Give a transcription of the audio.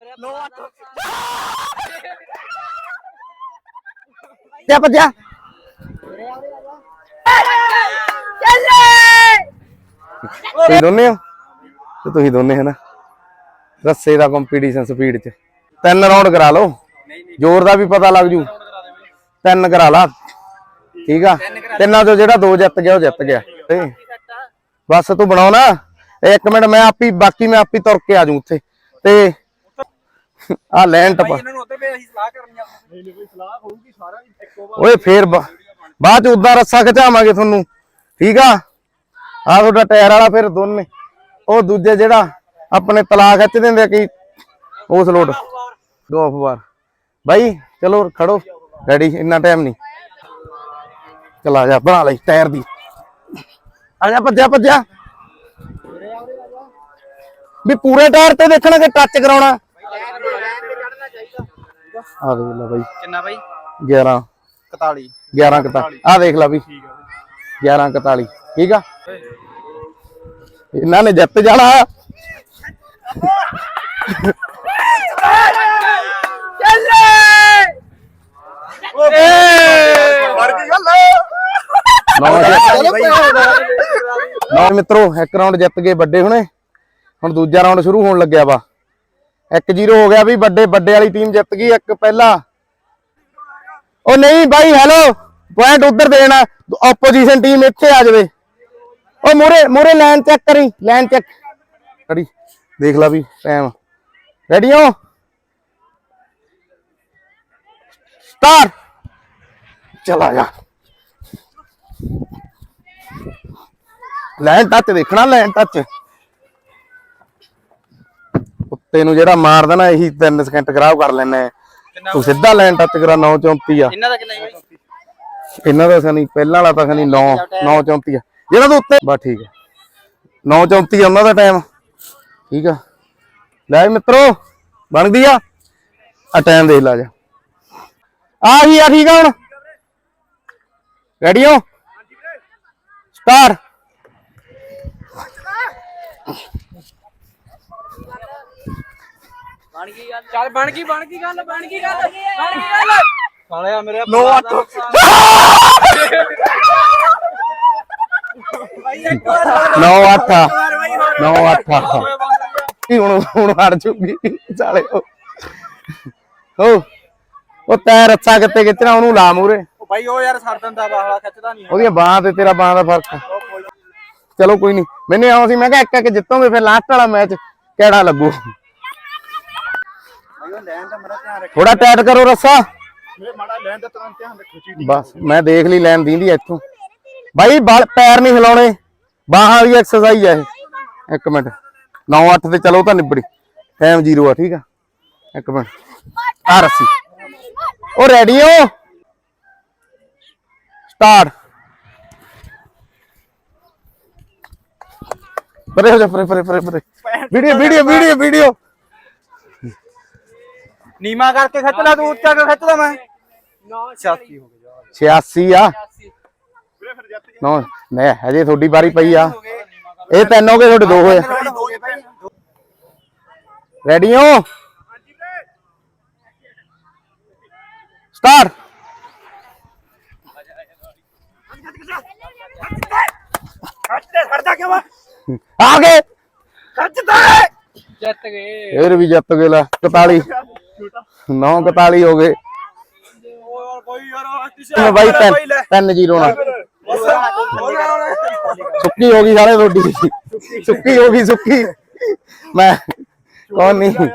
ਤੇ ਭੱਜਿਆ ਤੁਸੀਂ ਦੋਨੇ ਹੋ? ਤੇ ਤੁਸੀਂ ਦੋਨੇ ਹੈ ਨਾ ਰੱਸੇ ਦਾ ਕੰਪੀਟੀਸ਼ਨ ਸਪੀਡ ਚ। ਤਿੰਨ ਰਾਉਂਡ ਕਰਾ ਲਓ। ਜ਼ੋਰ ਦਾ ਵੀ ਪਤਾ ਲੱਗ ਜੂ। ਤਿੰਨ ਕਰਾ ਲਾ। ਠੀਕ ਆ? ਤਿੰਨਾਂ ਚੋਂ ਜਿਹੜਾ ਦੋ ਜਿੱਤ ਗਿਆ ਉਹ ਜਿੱਤ ਗਿਆ। ਤੇ ਬਸ ਤੂੰ ਬਣਾਉਣਾ ਇੱਕ ਮਿੰਟ ਮੈਂ ਆਪੀ ਬਾਕੀ ਮੈਂ ਆਪੀ ਤੁਰ ਕੇ ਆ ਜੂ ਉੱਥੇ। ਤੇ ਆ ਲੈਣ ਟਪਾ। ਇਹਨਾਂ ਨੂੰ ਉੱਤੇ ਵੀ ਅਸੀਂ ਸਲਾਹ ਕਰਨੀ ਆ। ਨਹੀਂ ਨਹੀਂ ਕੋਈ ਸਲਾਹ ਹੋਊਗੀ ਸਾਰਾ ਦੀ ਇੱਕੋ ਵਾਰ ਓਏ ਫੇਰ ਬਾਅਦ ਚ ਉਦਾਂ ਰੱਸਾ ਖਿਚਾਵਾਂਗੇ ਤੁਹਾਨੂੰ। ਠੀਕ ਆ? ਆ ਤੁਹਾਡਾ ਟਾਇਰ ਵਾਲਾ ਫਿਰ ਦੋਨੇ। ਉਹ ਦੂਜੇ ਜਿਹੜਾ ਆਪਣੇ ਤਲਾ ਖਿੱਚ ਦਿੰਦੇ ਕਿ ਉਸ ਲੋਟ। ਦੋ ਆਫ ਵਾਰ ਬਾਈ ਚਲੋ ਖੜੋ। ਰੈਡੀ ਇੰਨਾ ਟਾਈਮ ਨਹੀਂ। ਚਲਾ ਜਾ ਬਣਾ ਲਈ ਟਾਇਰ ਦੀ। ਆ ਜਾ ਭੱਜਿਆ ਭੱਜਿਆ। ਵੀ ਪੂਰੇ ਟਾਇਰ ਤੇ ਦੇਖਣਾ ਕਿ ਟੱਚ ਕਰਾਉਣਾ। ਆ ਦੇਖ ਲੈ ਬਾਈ। ਕਿੰਨਾ ਬਾਈ? 11 41 11 41 ਆ ਦੇਖ ਲੈ ਵੀ 11 41 ਠੀਕ ਆ? ਇਹਨਾਂ ਨੇ ਜਿੱਤ ਜਾਣਾ। ਗੱਲ ਲਓ ਮਿੱਤਰੋ ਇੱਕ ਰਾਉਂਡ ਜਿੱਤ ਗਏ ਵੱਡੇ ਹੁਣੇ। ਹੁਣ ਦੂਜਾ ਰਾਉਂਡ ਸ਼ੁਰੂ ਹੋਣ ਲੱਗਿਆ ਵਾ। 1-0 ਹੋ ਗਿਆ ਵੀ ਵੱਡੇ ਵੱਡੇ ਵਾਲੀ ਟੀਮ ਜਿੱਤ ਗਈ, ਇੱਕ ਪਹਿਲਾ। ਉਹ ਨਹੀਂ ਬਾਈ ਹੈਲੋ ਪੁਆਇੰਟ ਉਧਰ ਦੇਣਾ। ਆਪੋਜੀਸ਼ਨ ਟੀਮ ਇੱਥੇ ਆ ਜਾਵੇ। ਉਹ ਮੂਰੇ ਮੂਰੇ ਲਾਈਨ ਚੈੱਕ ਕਰੀ ਲਾਈਨ ਚੈੱਕ ਕਰੀ ਦੇਖ ਲਾ ਵੀ ਟਾਈਮ ਰੈਡੀ ਹੋ? ਸਟਾਰਟ ਚਲਾ ਜਾ। ਲਾਈਨ ਟੱਚ ਦੇਖਣਾ ਲਾਈਨ ਟੱਚ ਕੁੱਤੇ ਨੂੰ ਜਿਹੜਾ ਮਾਰ ਦੇਣਾ ਇਹੀ 3 ਸਕਿੰਟ ਖਰਾਬ ਕਰ ਲੈਣਾ ਤੂੰ ਸਿੱਧਾ ਲਾਈਨ ਟੱਚ ਕਰਾ 9 34 ਆ। ਇਹਨਾਂ ਦਾ ਕਿੰਨਾ ਬਾਈ ਇਹਨਾਂ ਦਾ ਸਨੀ ਪਹਿਲਾਂ ਵਾਲਾ ਤਾਂ ਸਨੀ 9 9 34 ਆ। ਜਿਹੜਾ ਤੂੰ ਉੱਤੇ ਬਸ ਠੀਕ ਹੈ 9 34 ਆ ਉਹਨਾਂ ਦਾ ਟਾਈਮ ਠੀਕ ਆ। ਲੈ ਮਿੱਤਰੋ ਬਣਦੀ ਆ। ਆ ਟਾਈਮ ਦੇਖ ਲਾ ਜਾ। ਆ ਹੀ ਆ ਠੀਕ ਆ ਹੁਣ। ਰੈਡੀ ਹੋ? ਸਟਾਰਟ ਬਣ ਗਈ ਗੱਲ। ਚੱਲ ਬਣ ਗਈ ਬਣ ਗਈ ਗੱਲ ਬਣ ਗਈ ਗੱਲ ਬਣ ਗਈ ਗੱਲ। ਸਾਲਿਆ ਮੇਰੇ ਨੋ ਅੱਠ ਨੌ ਅੱਠ ਆ। ਨੌ ਅੱਠ ਆ। ਕੀ ਹੁਣ ਹੁਣ ਹਟ ਜੂਗੀ? ਸਾਲੇ ਉਹ ਹੋ। ਉਹ ਤੈ ਰੱਸਾ ਕਿੱਤੇ ਖਿੱਚਣਾ ਉਹਨੂੰ ਲਾ ਮੂਰੇ ਉਹ ਬਾਈ ਉਹ ਯਾਰ ਛੱਡ ਦਿੰਦਾ ਬਾਹਲਾ ਖਿੱਚਦਾ ਨਹੀਂ ਉਹਦੀਆਂ ਬਾਹਾਂ ਤੇ ਤੇਰਾ ਬਾਹਾਂ ਦਾ ਫ਼ਰਕ। ਚਲੋ ਕੋਈ ਨਹੀਂ ਮੈਨੇ ਆਉਂ ਸੀ ਮੈਂ ਕਿਹਾ ਇੱਕ ਇੱਕ ਜਿੱਤੋਗੇ ਫਿਰ ਲਾਸਟ ਵਾਲਾ ਮੈਚ ਕਿਹੜਾ ਲੱਗੂ ਬਾਈ ਉਹ ਲੈਣ ਦਾ ਮੇਰਾ ਧਿਆਨ ਰੱਖ ਥੋੜਾ ਟਾਈਟ ਕਰੋ ਰੱਸਾ। ਬਸ ਮੈਂ ਦੇਖ ਲਈ ਲੈਣ ਦੀਂਦੀ ਇੱਥੋਂ। ਬਾਈ ਪੈਰ ਨਹੀਂ ਹਿਲਾਉਣੇ। ਬਾਹਾਂ ਦੀ ਐਕਸਰਸਾਈਜ਼ ਹੈ ਇਹ। ਇੱਕ ਮਿੰਟ। 9-8 ਤੇ ਚਲੋ ਤਾਂ ਨਿਬੜੀ। ਟਾਈਮ 0 ਆ ਠੀਕ ਆ। ਇੱਕ ਮਿੰਟ। ਆ ਰੱਸੀ। ਉਹ ਰੈਡੀ ਹੋ ਸਟਾਰਟ ਪਰੇ ਹੋ ਜਾ ਪਰੇ ਪਰੇ ਪਰੇ ਪਰੇ। ਵੀਡੀਓ ਵੀਡੀਓ ਵੀਡੀਓ ਵੀਡੀਓ ਨੀਮਾ ਕਰਕੇ ਖਿੱਚ ਲੈ ਤੂੰ ਉੱਚਾ ਕਿਉਂ ਖਿੱਚਦਾ ਮੈਂ। 86 ਹੋ ਗਿਆ 86 ਆ। ਨੋ ਨਹੀਂ ਹਜੇ ਤੁਹਾਡੀ ਵਾਰੀ ਪਈ ਆ। ਇਹ ਤਿੰਨ ਹੋ ਗਏ ਤੁਹਾਡੇ ਦੋ ਹੋਏ ਰੈਡੀ ਹੋ? ਸਟਾਰਟ ਆ ਆ ਗਏ। ਜਿੱਤ ਗਏ। ਫੇਰ ਵੀ ਜਿੱਤ ਗਏ ਲਾ 41 9 41 ਹੋ ਗਏ। ਓਏ ਬਾਈ 3 3 0 ਨਾਲ। ਸੁੱਕੀ ਹੋ ਗਈ ਸਾਲੇ ਤੁਹਾਡੀ। ਸੁੱਕੀ ਹੋ ਗਈ ਸੁੱਕੀ। ਮੈਂ ਕੌਣ ਨਹੀਂ?